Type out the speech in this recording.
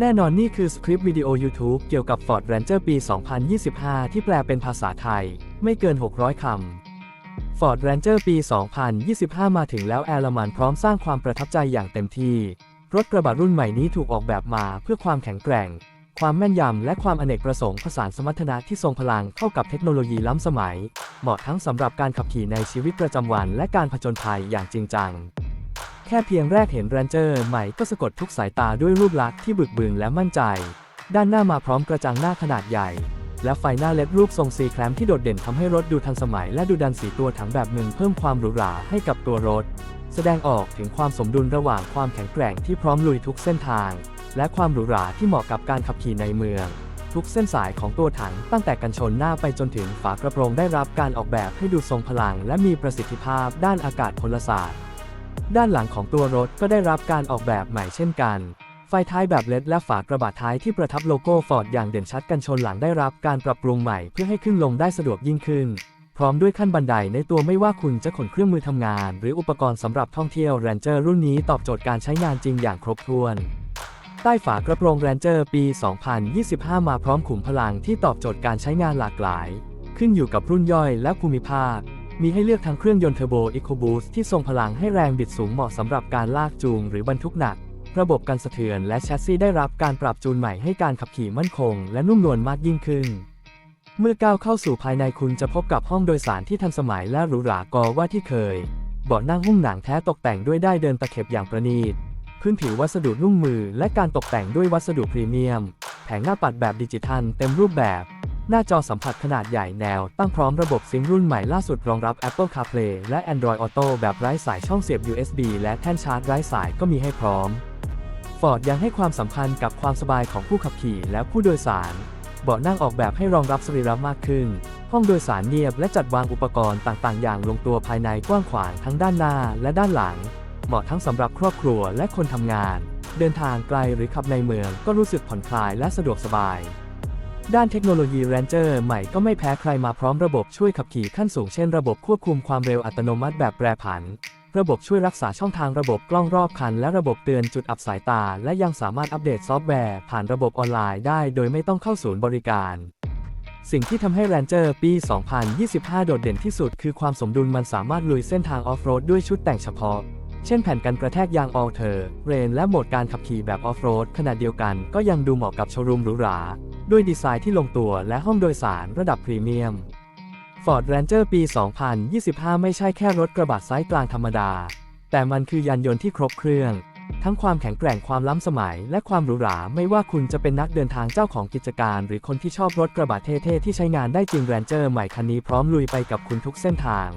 แน่นอนนี่คือสคริปต์วิดีโอ YouTube เกี่ยวกับ Ford Ranger ปี 2025 ที่แปลเป็นภาษาไทย ไม่เกิน 600 คำ Ford Ranger ปี 2025 มาถึงแล้วแอร์ลมันพร้อมสร้างความประทับใจอย่างเต็มที่ รถกระบะรุ่นใหม่นี้ถูกออกแบบมาเพื่อความแข็งแกร่ง ความแม่นยำและความอเนกประสงค์ผสานสมรรถนะที่ทรงพลังเข้ากับเทคโนโลยีล้ำสมัย เหมาะทั้งสำหรับการขับขี่ในชีวิตประจำวัน และการผจญภัยอย่างจริงจัง แค่เพียงแรกเห็น Ranger ใหม่ก็สะกดทุกสายตาด้วยรูปลักษณ์ที่บึกบึนและมั่นใจ ด้านหน้ามาพร้อมกระจังหน้าขนาดใหญ่ และไฟหน้าเล็ดรูปทรงซีแคลมที่โดดเด่นทำให้รถดูทันสมัย และดูดันสีตัวถังแบบหนึ่งเพิ่มความหรูหราให้กับตัวรถ แสดงออกถึงความสมดุลระหว่างความแข็งแกร่งที่พร้อมลุยทุกเส้นทาง และความหรูหราที่เหมาะกับการขับขี่ในเมือง ทุกเส้นสายของตัวถังตั้งแต่กันชนหน้าไปจนถึงฝากระโปรงได้รับการออกแบบให้ดูทรงพลัง และมีประสิทธิภาพด้านอากาศพลศาสตร์ ด้านหลังของตัวรถก็ได้รับการออกแบบใหม่เช่นกัน ไฟท้ายแบบเลดและฝากระบะท้ายที่ประทับโลโก้ฟอร์ดอย่างเด่นชัดกันชนหลังได้รับการปรับปรุงใหม่เพื่อให้ขึ้นลงได้สะดวกยิ่งขึ้น พร้อมด้วยขั้นบันไดในตัวไม่ว่าคุณจะขนเครื่องมือทำงาน หรืออุปกรณ์สำหรับท่องเที่ยว Ranger รุ่นนี้ตอบโจทย์การใช้งานจริงอย่างครบถ้วนใต้ฝากระโปรง Ranger ปี 2025 มาพร้อมขุมพลังที่ตอบโจทย์การใช้งานหลากหลาย ขึ้นอยู่กับรุ่นย่อยและภูมิภาค มีให้เลือกทั้งเครื่องยนต์เทอร์โบ EcoBoost ที่ทรงพลังให้แรงบิดสูงเหมาะสำหรับการลากจูงหรือบรรทุกหนัก ระบบกันสะเทือนและแชสซีได้รับการปรับจูนใหม่ให้การขับขี่มั่นคง และนุ่มนวลมากยิ่งขึ้น เมื่อก้าวเข้าสู่ภายในคุณจะพบกับห้องโดยสารที่ทันสมัยและหรูหรากอว่าที่เคย เบาะนั่งหุ้มหนังแท้ตกแต่งด้วยได้เดินตะเข็บอย่างประณีต พื้นผิววัสดุนุ่มมือ และการตกแต่งด้วยวัสดุพรีเมียม แผงหน้าปัดแบบดิจิทัล เต็มรูปแบบ หน้าจอสัมผัสขนาดใหญ่แนว ตั้งพร้อมระบบซิงค์รุ่นใหม่ล่าสุดรองรับ Apple CarPlay และ Android Auto แบบไร้สายช่องเสียบ USB และแท่นชาร์จไร้สายก็มีให้พร้อม Ford ยังให้ความสำคัญกับความสบายของผู้ขับขี่และผู้โดยสาร เบาะนั่งออกแบบให้รองรับสรีระมากขึ้น ห้องโดยสารเนียบและจัดวางอุปกรณ์ต่างๆ อย่างลงตัวภายในกว้างขวางทั้งด้านหน้าและด้านหลัง เหมาะทั้งสำหรับครอบครัวและคนทำงาน เดินทางไกลหรือขับในเมืองก็รู้สึกผ่อนคลายและสะดวกสบาย ด้านเทคโนโลยี Ranger ใหม่ก็ไม่แพ้ใครมาพร้อมระบบช่วยขับขี่ขั้นสูงเช่นระบบควบคุมความเร็วอัตโนมัติแบบแปรผัน ระบบช่วยรักษาช่องทางระบบกล้องรอบคัน และระบบเตือนจุดอับสายตา และยังสามารถอัปเดตซอฟต์แวร์ผ่านระบบออนไลน์ได้โดยไม่ต้องเข้าศูนย์บริการ สิ่งที่ทำให้ Ranger ปี 2025 โดดเด่นที่สุด คือความสมดุลมันสามารถลุยเส้นทางออฟโรดด้วยชุดแต่งเฉพาะเช่นแผ่นกันกระแทกยาง All t e r Rain และโหมดการขับขี่แบบออฟโรดขณะเดียวกันก็ยังดูเหมาะกับโชว์รูมหรูหรา ด้วยดีไซน์ที่ลงตัวและห้องโดยสารระดับพรีเมียม Ford Ranger ปี 2025 ไม่ใช่แค่รถกระบะไซส์กลางธรรมดา แต่มันคือยานยนต์ที่ครบเครื่อง ทั้งความแข็งแกร่งความล้ำสมัย และความหรูหรา ไม่ว่าคุณจะเป็นนักเดินทางเจ้าของกิจการ หรือคนที่ชอบรถกระบะเท่ๆที่ใช้งานได้จริง Ranger ใหม่คันนี้พร้อมลุยไปกับคุณทุกเส้นทาง